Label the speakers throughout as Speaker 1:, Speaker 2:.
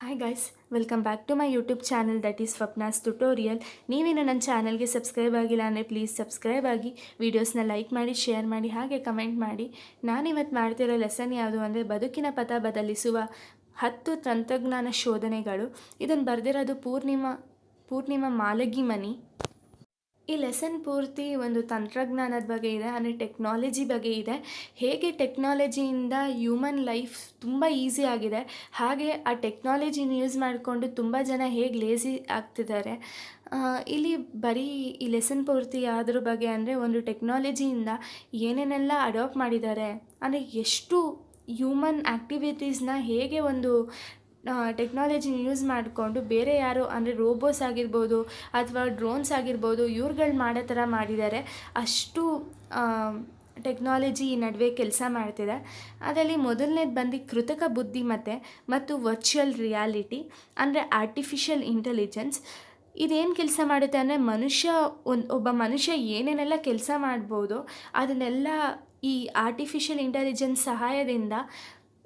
Speaker 1: Hi guys welcome back to my YouTube channel that is Swapna's tutorial ನೀವೇನು ನನ್ನ ಚಾನಲ್ಗೆ subscribe ಆಗಿಲ್ಲ ಅಂದರೆ ಪ್ಲೀಸ್ ಸಬ್ಸ್ಕ್ರೈಬ್ ಆಗಿ ವೀಡಿಯೋಸ್ನ ಲೈಕ್ ಮಾಡಿ ಶೇರ್ ಮಾಡಿ, ಹಾಗೆ ಕಮೆಂಟ್ ಮಾಡಿ. ನಾನಿವತ್ತು ಮಾಡ್ತಿರೋ ಲೆಸನ್ ಯಾವುದು ಅಂದರೆ ಬದುಕಿನ ಪಥ ಬದಲಿಸುವ ಹತ್ತು ತಂತ್ರಜ್ಞಾನ ಶೋಧನೆಗಳು. ಇದನ್ನು ಬರೆದಿರೋದು ಪೂರ್ಣಿಮಾ ಪೂರ್ಣಿಮಾ ಮಾಲಗಿ ಮನಿ ಈ ಲೆಸನ್ ಪೂರ್ತಿ ಒಂದು ತಂತ್ರಜ್ಞಾನದ ಬಗ್ಗೆ ಇದೆ, ಅಂದರೆ ಟೆಕ್ನಾಲಜಿ ಬಗ್ಗೆ ಇದೆ. ಹೇಗೆ ಟೆಕ್ನಾಲಜಿಯಿಂದ ಹ್ಯೂಮನ್ ಲೈಫ್ ತುಂಬ ಈಸಿ ಆಗಿದೆ, ಹಾಗೆ ಆ ಟೆಕ್ನಾಲಜಿನ ಯೂಸ್ ಮಾಡಿಕೊಂಡು ತುಂಬ ಜನ ಹೇಗೆ ಲೇಸಿ ಆಗ್ತಿದ್ದಾರೆ. ಇಲ್ಲಿ ಬರೀ ಈ ಲೆಸನ್ ಪೂರ್ತಿ ಯಾವುದ್ರ ಬಗ್ಗೆ ಅಂದರೆ ಒಂದು ಟೆಕ್ನಾಲಜಿಯಿಂದ ಏನೇನೆಲ್ಲ ಅಡಾಪ್ಟ್ ಮಾಡಿದ್ದಾರೆ, ಅಂದರೆ ಎಷ್ಟು ಹ್ಯೂಮನ್ ಆ್ಯಕ್ಟಿವಿಟೀಸ್ನ ಹೇಗೆ ಒಂದು ಟೆಕ್ನಾಲಜಿನ ಯೂಸ್ ಮಾಡಿಕೊಂಡು ಬೇರೆ ಯಾರು ಅಂದರೆ ರೋಬೋಸ್ ಆಗಿರ್ಬೋದು ಅಥವಾ ಡ್ರೋನ್ಸ್ ಆಗಿರ್ಬೋದು ಇವ್ರುಗಳು ಮಾಡೋ ಥರ ಮಾಡಿದ್ದಾರೆ. ಅಷ್ಟು ಟೆಕ್ನಾಲಜಿ ಈ ನಡುವೆ ಕೆಲಸ ಮಾಡ್ತಿದೆ. ಅದರಲ್ಲಿ ಮೊದಲನೇದು ಬಂದು ಕೃತಕ ಬುದ್ಧಿಮತ್ತೆ ಮತ್ತು ವರ್ಚುವಲ್ ರಿಯಾಲಿಟಿ ಅಂದರೆ ಆರ್ಟಿಫಿಷಿಯಲ್ ಇಂಟೆಲಿಜೆನ್ಸ್ ಇದೇನು ಕೆಲಸ ಮಾಡುತ್ತೆ ಅಂದರೆ ಮನುಷ್ಯ ಒಂದು ಒಬ್ಬ ಮನುಷ್ಯ ಏನೇನೆಲ್ಲ ಕೆಲಸ ಮಾಡ್ಬೋದು ಅದನ್ನೆಲ್ಲ ಈ ಆರ್ಟಿಫಿಷಿಯಲ್ ಇಂಟೆಲಿಜೆನ್ಸ್ ಸಹಾಯದಿಂದ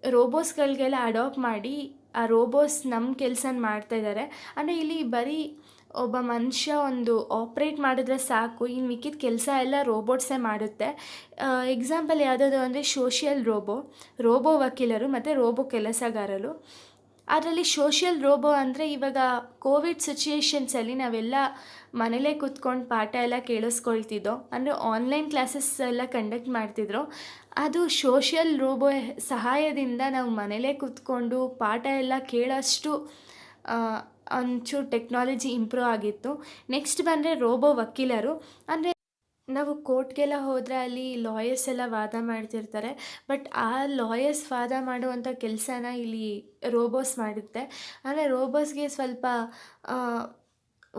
Speaker 1: ರೋಬೋಸ್ಗಳಿಗೆಲ್ಲ ಅಡಾಪ್ಟ್ ಮಾಡಿ ಆ ರೋಬೋಸ್ ನಮ್ಮ ಕೆಲಸನ ಮಾಡ್ತಾ ಇದ್ದಾರೆ ಅಂದರೆ ಇಲ್ಲಿ ಬರೀ ಒಬ್ಬ ಮನುಷ್ಯ ಒಂದು ಆಪ್ರೇಟ್ ಮಾಡಿದ್ರೆ ಸಾಕು ಇನ್ನು ಮಿಕ್ಕಿದ ಕೆಲಸ ಎಲ್ಲ ರೋಬೋಟ್ಸೇ ಮಾಡುತ್ತೆ. ಎಕ್ಸಾಂಪಲ್ ಯಾವುದಾದ್ರು ಅಂದರೆ ಸೋಷಿಯಲ್ ರೋಬೋ ರೋಬೋ ವಕೀಲರು ಮತ್ತು ರೋಬೋ ಕೆಲಸಗಾರರು. ಅದರಲ್ಲಿ ಸೋಷಿಯಲ್ ರೋಬೋ ಅಂದರೆ ಇವಾಗ ಕೋವಿಡ್ ಸಿಚುಯೇಷನ್ಸಲ್ಲಿ ನಾವೆಲ್ಲ ಮನೇಲೇ ಕೂತ್ಕೊಂಡು ಪಾಠ ಎಲ್ಲ ಕೇಳಿಸ್ಕೊಳ್ತಿದ್ದೋ, ಅಂದರೆ ಆನ್ಲೈನ್ ಕ್ಲಾಸಸ್ ಎಲ್ಲ ಕಂಡಕ್ಟ್ ಮಾಡ್ತಿದ್ರು, ಅದು ಸೋಷಿಯಲ್ ರೋಬೋ ಸಹಾಯದಿಂದ ನಾವು ಮನೇಲೇ ಕೂತ್ಕೊಂಡು ಪಾಠ ಎಲ್ಲ ಕೇಳೋಷ್ಟು ಒಂಚೂರು ಟೆಕ್ನಾಲಜಿ ಇಂಪ್ರೂವ್ ಆಗಿತ್ತು. ನೆಕ್ಸ್ಟ್ ಬಂದರೆ ರೋಬೋ ವಕೀಲರು. ಅಂದರೆ ನಾವು ಕೋರ್ಟ್ಗೆಲ್ಲ ಹೋದರೆ ಅಲ್ಲಿ ಲಾಯರ್ಸ್ ಎಲ್ಲ ವಾದ ಮಾಡ್ತಿರ್ತಾರೆ ಬಟ್ ಆ ಲಾಯರ್ಸ್ ವಾದ ಮಾಡುವಂಥ ಕೆಲಸನ ಇಲ್ಲಿ ರೋಬೋಸ್ ಮಾಡುತ್ತೆ ಆದರೆ ರೋಬೋಸ್ಗೆ ಸ್ವಲ್ಪ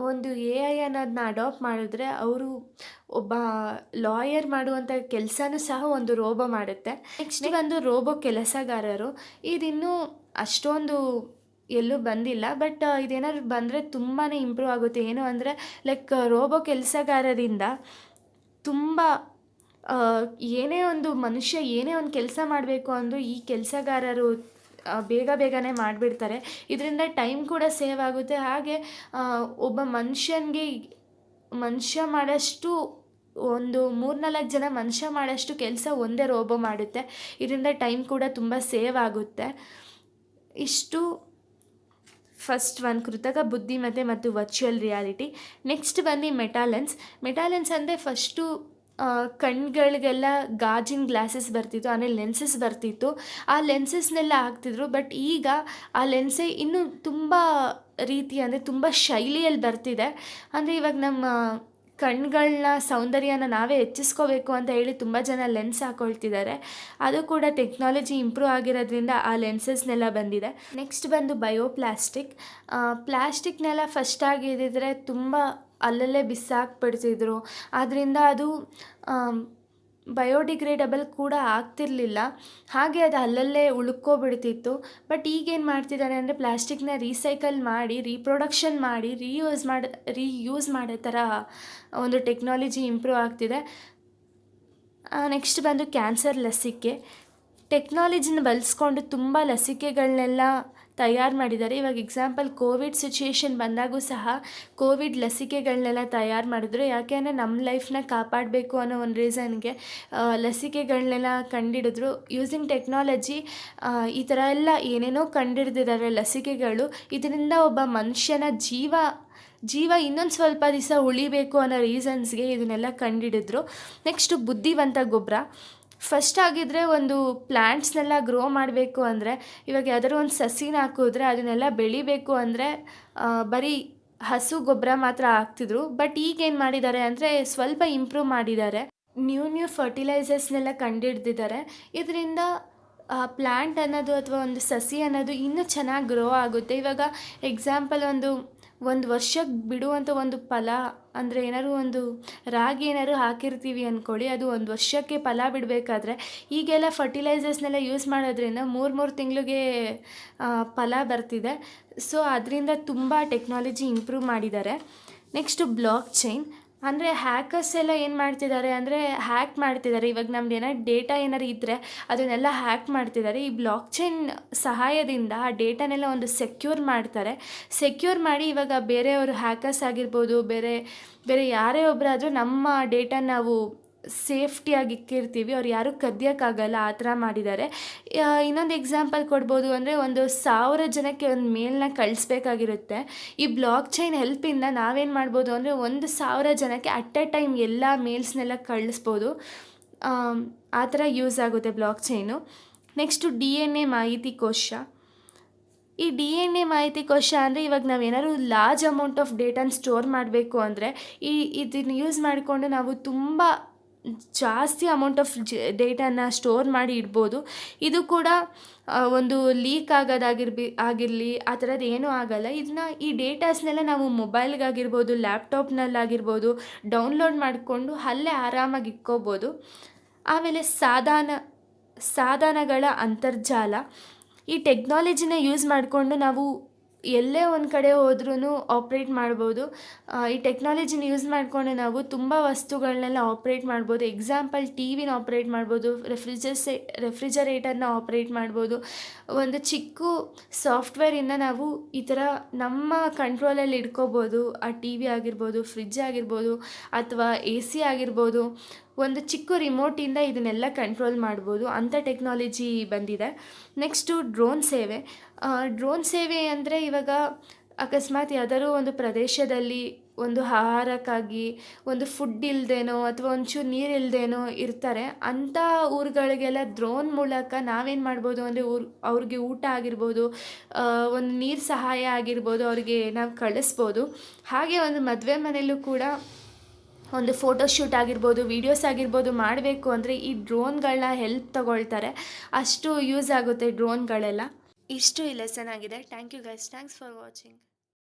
Speaker 1: ಒಂದು ಎ ಐ ಅನ್ನೋದನ್ನ ಅಡಾಪ್ಟ್ ಮಾಡಿದ್ರೆ ಅವರು ಒಬ್ಬ ಲಾಯರ್ ಮಾಡುವಂಥ ಕೆಲಸನೂ ಸಹ ಒಂದು ರೋಬೋ ಮಾಡುತ್ತೆ. ನೆಕ್ಸ್ಟ್ ಒಂದು ರೋಬೋ ಕೆಲಸಗಾರರು. ಇದಿನ್ನೂ ಅಷ್ಟೊಂದು ಎಲ್ಲೂ ಬಂದಿಲ್ಲ ಬಟ್ ಇದೇನಾದ್ರು ಬಂದರೆ ತುಂಬಾ ಇಂಪ್ರೂವ್ ಆಗುತ್ತೆ. ಏನು ಅಂದರೆ ಲೈಕ್ ರೋಬೋ ಕೆಲಸಗಾರರಿಂದ ತುಂಬ ಏನೇ ಒಂದು ಮನುಷ್ಯ ಏನೇ ಒಂದು ಕೆಲಸ ಮಾಡಬೇಕು ಅಂದರೂ ಈ ಕೆಲಸಗಾರರು ಬೇಗ ಬೇಗನೆ ಮಾಡಿಬಿಡ್ತಾರೆ. ಇದರಿಂದ ಟೈಮ್ ಕೂಡ ಸೇವ್ ಆಗುತ್ತೆ. ಹಾಗೆ ಒಬ್ಬ ಮನುಷ್ಯನಿಗೆ ಮನುಷ್ಯ ಮಾಡೋಷ್ಟು ಒಂದು ಮೂರ್ನಾಲ್ಕು ಜನ ಮನುಷ್ಯ ಮಾಡಷ್ಟು ಕೆಲಸ ಒಂದೇ ರೋಬೋ ಮಾಡುತ್ತೆ. ಇದರಿಂದ ಟೈಮ್ ಕೂಡ ತುಂಬ ಸೇವ್ ಆಗುತ್ತೆ. ಇಷ್ಟು ಫಸ್ಟ್ ಒಂದು ಕೃತಕ ಬುದ್ಧಿಮತ್ತೆ ಮತ್ತು ವರ್ಚುವಲ್ ರಿಯಾಲಿಟಿ ನೆಕ್ಸ್ಟ್ ಬಂದು ಮೆಟಾಲೆನ್ಸ್ ಮೆಟಾಲೆನ್ಸ್ ಅಂದರೆ ಫಸ್ಟು ಕಣ್ಗಳಿಗೆಲ್ಲ ಗಾಜಿನ ಗ್ಲಾಸಸ್ ಬರ್ತಿತ್ತು, ಆಮೇಲೆ ಲೆನ್ಸಸ್ ಬರ್ತಿತ್ತು. ಆ ಲೆನ್ಸಸ್ನೆಲ್ಲ ಹಾಕ್ತಿದ್ರು ಬಟ್ ಈಗ ಆ ಲೆನ್ಸೇ ಇನ್ನೂ ತುಂಬ ರೀತಿ, ಅಂದರೆ ತುಂಬ ಶೈಲಿಯಲ್ಲಿ ಬರ್ತಿದೆ. ಅಂದರೆ ಇವಾಗ ನಮ್ಮ ಕಣ್ಗಳನ್ನ ಸೌಂದರ್ಯನ ನಾವೇ ಹೆಚ್ಚಿಸ್ಕೋಬೇಕು ಅಂತ ಹೇಳಿ ತುಂಬ ಜನ ಲೆನ್ಸ್ ಹಾಕೊಳ್ತಿದ್ದಾರೆ. ಅದು ಕೂಡ ಟೆಕ್ನಾಲಜಿ ಇಂಪ್ರೂವ್ ಆಗಿರೋದ್ರಿಂದ ಆ ಲೆನ್ಸಸ್ನೆಲ್ಲ ಬಂದಿದೆ. ನೆಕ್ಸ್ಟ್ ಬಂದು ಬಯೋಪ್ಲಾಸ್ಟಿಕ್. ಪ್ಲಾಸ್ಟಿಕ್ನೆಲ್ಲ ಫಸ್ಟ್ ಇದ್ದಿದ್ರೆ ತುಂಬ ಅಲ್ಲಲ್ಲೇ ಬಿಸಾಕ್ಬಿಡ್ತಿದ್ರು. ಆದ್ದರಿಂದ ಅದು ಬಯೋಡಿಗ್ರೇಡಬಲ್ ಕೂಡ ಆಗ್ತಿರಲಿಲ್ಲ. ಹಾಗೆ ಅದು ಅಲ್ಲಲ್ಲೇ ಉಳ್ಕೋಬಿಡ್ತಿತ್ತು. ಬಟ್ ಈಗೇನು ಮಾಡ್ತಿದ್ದಾರೆ ಅಂದರೆ ಪ್ಲಾಸ್ಟಿಕ್ನ ರೀಸೈಕಲ್ ಮಾಡಿ, ರೀಪ್ರೊಡಕ್ಷನ್ ಮಾಡಿ, ರೀಯೂಸ್ ಮಾಡಿ, ರೀಯೂಸ್ ಮಾಡೋ ಥರ ಒಂದು ಟೆಕ್ನಾಲಜಿ ಇಂಪ್ರೂವ್ ಆಗ್ತಿದೆ. ನೆಕ್ಸ್ಟ್ ಬಂದು ಕ್ಯಾನ್ಸರ್ ಲಸಿಕೆ ಟೆಕ್ನಾಲಜಿನ ಬಳಸ್ಕೊಂಡು ತುಂಬ ಲಸಿಕೆಗಳನ್ನೆಲ್ಲ ತಯಾರು ಮಾಡಿದ್ದಾರೆ. ಇವಾಗ ಎಕ್ಸಾಂಪಲ್ ಕೋವಿಡ್ ಸಿಚುಯೇಷನ್ ಬಂದಾಗೂ ಸಹ ಕೋವಿಡ್ ಲಸಿಕೆಗಳನ್ನೆಲ್ಲ ತಯಾರು ಮಾಡಿದ್ರು. ಯಾಕೆ ಅಂದರೆ ನಮ್ಮ ಲೈಫ್ನ ಕಾಪಾಡಬೇಕು ಅನ್ನೋ ಒಂದು ರೀಸನ್ಗೆ ಲಸಿಕೆಗಳನ್ನೆಲ್ಲ ಕಂಡಿಡಿದ್ರು. ಯೂಸಿಂಗ್ ಟೆಕ್ನಾಲಜಿ ಈ ಥರ ಎಲ್ಲ ಏನೇನೋ ಕಂಡಿಡ್ದಿದ್ದಾರೆ ಲಸಿಕೆಗಳು. ಇದರಿಂದ ಒಬ್ಬ ಮನುಷ್ಯನ ಜೀವ ಜೀವ ಇನ್ನೊಂದು ಸ್ವಲ್ಪ ದಿವಸ ಉಳಿಬೇಕು ಅನ್ನೋ ರೀಸನ್ಸ್ಗೆ ಇದನ್ನೆಲ್ಲ ಕಂಡಿಡಿದ್ರು. ನೆಕ್ಸ್ಟು ಬುದ್ಧಿವಂತ ಗೊಬ್ಬರ ಫಸ್ಟ್ ಆಗಿದ್ರೆ ಒಂದು ಪ್ಲ್ಯಾಂಟ್ಸ್ನೆಲ್ಲ ಗ್ರೋ ಮಾಡಬೇಕು ಅಂದರೆ ಇವಾಗ ಯಾವ್ದಾದ್ರು ಒಂದು ಸಸಿನ ಹಾಕಿದ್ರೆ ಅದನ್ನೆಲ್ಲ ಬೆಳಿಬೇಕು ಅಂದರೆ ಬರೀ ಹಸು ಗೊಬ್ಬರ ಮಾತ್ರ ಹಾಕ್ತಿದ್ರು. ಬಟ್ ಈಗೇನು ಮಾಡಿದ್ದಾರೆ ಅಂದರೆ ಸ್ವಲ್ಪ ಇಂಪ್ರೂವ್ ಮಾಡಿದ್ದಾರೆ. ನ್ಯೂ ನ್ಯೂ ಫರ್ಟಿಲೈಸರ್ಸ್ನೆಲ್ಲ ಕಂಡುಹಿಡ್ದಿದ್ದಾರೆ ಇದರಿಂದ ಪ್ಲ್ಯಾಂಟ್ ಅನ್ನೋದು ಅಥವಾ ಒಂದು ಸಸಿ ಅನ್ನೋದು ಇನ್ನೂ ಚೆನ್ನಾಗಿ ಗ್ರೋ ಆಗುತ್ತೆ. ಇವಾಗ ಎಕ್ಸಾಂಪಲ್ ಒಂದು ಒಂದು ವರ್ಷಕ್ಕೆ ಬಿಡುವಂಥ ಒಂದು ಫಲ, ಅಂದರೆ ಏನಾದ್ರು ಒಂದು ರಾಗಿ ಏನಾದ್ರು ಹಾಕಿರ್ತೀವಿ ಅಂದ್ಕೊಳ್ಳಿ ಅದು ಒಂದು ವರ್ಷಕ್ಕೆ ಫಲ ಬಿಡಬೇಕಾದ್ರೆ ಈಗೆಲ್ಲ ಫರ್ಟಿಲೈಸರ್ಸ್ನೆಲ್ಲ ಯೂಸ್ ಮಾಡೋದ್ರಿಂದ ಮೂರು ಮೂರು ತಿಂಗಳಿಗೆ ಫಲ ಬರ್ತಿದೆ. ಸೊ ಅದರಿಂದ ತುಂಬ ಟೆಕ್ನಾಲಜಿ ಇಂಪ್ರೂವ್ ಮಾಡಿದ್ದಾರೆ. ನೆಕ್ಸ್ಟು ಬ್ಲಾಕ್ ಚೈನ್ ಅಂದರೆ ಹ್ಯಾಕರ್ಸ್ ಎಲ್ಲ ಏನು ಮಾಡ್ತಿದ್ದಾರೆ ಅಂದರೆ ಹ್ಯಾಕ್ ಮಾಡ್ತಿದ್ದಾರೆ. ಇವಾಗ ನಮ್ದು ಏನಾರು ಡೇಟಾ ಏನಾರು ಇದ್ದರೆ ಅದನ್ನೆಲ್ಲ ಹ್ಯಾಕ್ ಮಾಡ್ತಿದ್ದಾರೆ. ಈ ಬ್ಲಾಕ್ ಚೈನ್ ಸಹಾಯದಿಂದ ಆ ಡೇಟಾನೆಲ್ಲ ಒಂದು ಸೆಕ್ಯೂರ್ ಮಾಡ್ತಾರೆ. ಸೆಕ್ಯೂರ್ ಮಾಡಿ ಇವಾಗ ಬೇರೆಯವರು ಹ್ಯಾಕರ್ಸ್ ಆಗಿರ್ಬೋದು, ಬೇರೆ ಬೇರೆ ಯಾರೇ ಒಬ್ಬರಾದರೂ ನಮ್ಮ ಡೇಟಾ ನಾವು ಸೇಫ್ಟಿಯಾಗಿ ಇಕ್ಕಿರ್ತೀವಿ. ಅವ್ರು ಯಾರೂ ಕದಿಯೋಕ್ಕಾಗಲ್ಲ, ಆ ಥರ ಮಾಡಿದ್ದಾರೆ. ಇನ್ನೊಂದು ಎಕ್ಸಾಂಪಲ್ ಕೊಡ್ಬೋದು ಅಂದರೆ ಒಂದು ಸಾವಿರ ಜನಕ್ಕೆ ಒಂದು ಮೇಲ್ನ ಕಳಿಸ್ಬೇಕಾಗಿರುತ್ತೆ. ಈ ಬ್ಲಾಕ್ ಚೈನ್ ಹೆಲ್ಪಿಂದ ನಾವೇನು ಮಾಡ್ಬೋದು ಅಂದರೆ ಒಂದು ಸಾವಿರ ಜನಕ್ಕೆ ಅಟ್ ಎ ಟೈಮ್ ಎಲ್ಲ ಮೇಲ್ಸ್ನೆಲ್ಲ ಕಳಿಸ್ಬೋದು. ಆ ಥರ ಯೂಸ್ ಆಗುತ್ತೆ block chain next D N A ಮಾಹಿತಿ ಕೋಶ. ಈ ಡಿ ಎನ್ ಎ ಮಾಹಿತಿ ಕೋಶ ಅಂದರೆ ಇವಾಗ ನಾವೇನಾದ್ರು ಲಾರ್ಜ್ ಅಮೌಂಟ್ ಆಫ್ ಡೇಟಾನ ಸ್ಟೋರ್ ಮಾಡಬೇಕು ಅಂದರೆ ಈ, ಇದನ್ನು ಯೂಸ್ ಮಾಡಿಕೊಂಡು ನಾವು ತುಂಬ ಜಾಸ್ತಿ ಅಮೌಂಟ್ ಆಫ್ ಡೇಟಾನ ಸ್ಟೋರ್ ಮಾಡಿ ಇಡ್ಬೋದು. ಇದು ಕೂಡ ಒಂದು ಲೀಕ್ ಆಗೋದಾಗಿರ್ಬಿ, ಆಗಿರಲಿ, ಆ ಥರದ್ದು ಏನೂ ಆಗಲ್ಲ. ಇದನ್ನ ಈ ಡೇಟಾಸ್ನೆಲ್ಲ ನಾವು ಮೊಬೈಲ್ಗಾಗಿರ್ಬೋದು ಲ್ಯಾಪ್ಟಾಪ್ನಲ್ಲಾಗಿರ್ಬೋದು ಡೌನ್ಲೋಡ್ ಮಾಡಿಕೊಂಡು ಅಲ್ಲೇ ಆರಾಮಾಗಿ ಇಟ್ಕೋಬೋದು ಆಮೇಲೆ ಸಾಧನ ಸಾಧನಗಳ ಅಂತರ್ಜಾಲ. ಈ ಟೆಕ್ನಾಲಜಿನ ಯೂಸ್ ಮಾಡಿಕೊಂಡು ನಾವು ಎಲ್ಲೇ ಒಂದು ಕಡೆ ಹೋದ್ರೂ ಆಪ್ರೇಟ್ ಮಾಡ್ಬೋದು. ಈ ಟೆಕ್ನಾಲಜಿನ ಯೂಸ್ ಮಾಡಿಕೊಂಡು ನಾವು ತುಂಬ ವಸ್ತುಗಳನ್ನೆಲ್ಲ ಆಪ್ರೇಟ್ ಮಾಡ್ಬೋದು. ಎಕ್ಸಾಂಪಲ್ ಟಿ ವಿನ ಆಪ್ರೇಟ್ ಮಾಡ್ಬೋದು. ರೆಫ್ರಿಜರ್ಸೆ ರೆಫ್ರಿಜರೇಟರ್ನ ಆಪ್ರೇಟ್ ಮಾಡ್ಬೋದು. ಒಂದು ಚಿಕ್ಕ ಸಾಫ್ಟ್ವೇರಿಂದ ನಾವು ಈ ಥರ ನಮ್ಮ ಕಂಟ್ರೋಲಲ್ಲಿ ಇಟ್ಕೋಬೋದು. ಆ ಟಿ ವಿ ಆಗಿರ್ಬೋದು ಫ್ರಿಜ್ ಆಗಿರ್ಬೋದು, ಅಥವಾ ಎ ಸಿ ಆಗಿರ್ಬೋದು. ಒಂದು ಚಿಕ್ಕ ರಿಮೋಟಿಂದ ಇದನ್ನೆಲ್ಲ ಕಂಟ್ರೋಲ್ ಮಾಡ್ಬೋದು. ಅಂಥ ಟೆಕ್ನಾಲಜಿ ಬಂದಿದೆ. ನೆಕ್ಸ್ಟು ಡ್ರೋನ್ ಸೇವೆ. ಡ್ರೋನ್ ಸೇವೆ ಅಂದರೆ ಇವಾಗ ಅಕಸ್ಮಾತ್ ಯಾವ್ದಾದ್ರು ಒಂದು ಪ್ರದೇಶದಲ್ಲಿ ಒಂದು ಆಹಾರಕ್ಕಾಗಿ ಒಂದು ಫುಡ್ ಇಲ್ಲದೇನೋ ಅಥವಾ ಒಂಚೂರು ನೀರು ಇಲ್ಲದೇನೋ ಇರ್ತಾರೆ. ಅಂಥ ಊರುಗಳಿಗೆಲ್ಲ ಡ್ರೋನ್ ಮೂಲಕ ನಾವೇನು ಮಾಡ್ಬೋದು ಅಂದರೆ ಊರು, ಅವ್ರಿಗೆ ಊಟ ಆಗಿರ್ಬೋದು ಒಂದು ನೀರು ಸಹಾಯ ಆಗಿರ್ಬೋದು, ಅವ್ರಿಗೆ ನಾವು ಕಳಿಸ್ಬೋದು. ಹಾಗೆ ಒಂದು ಮದುವೆ ಮನೆಯಲ್ಲೂ ಕೂಡ ಒಂದು ಫೋಟೋಶೂಟ್ ಆಗಿರ್ಬೋದು ವೀಡಿಯೋಸ್ ಆಗಿರ್ಬೋದು ಮಾಡಬೇಕು ಅಂದರೆ ಈ ಡ್ರೋನ್ಗಳನ್ನ ಹೆಲ್ಪ್ ತಗೊಳ್ತಾರೆ. ಅಷ್ಟು ಯೂಸ್ ಆಗುತ್ತೆ ಡ್ರೋನ್ಗಳೆಲ್ಲ ಇಷ್ಟು ಈ ಲೆಸನ್ ಆಗಿದೆ. Thank you guys thanks for watching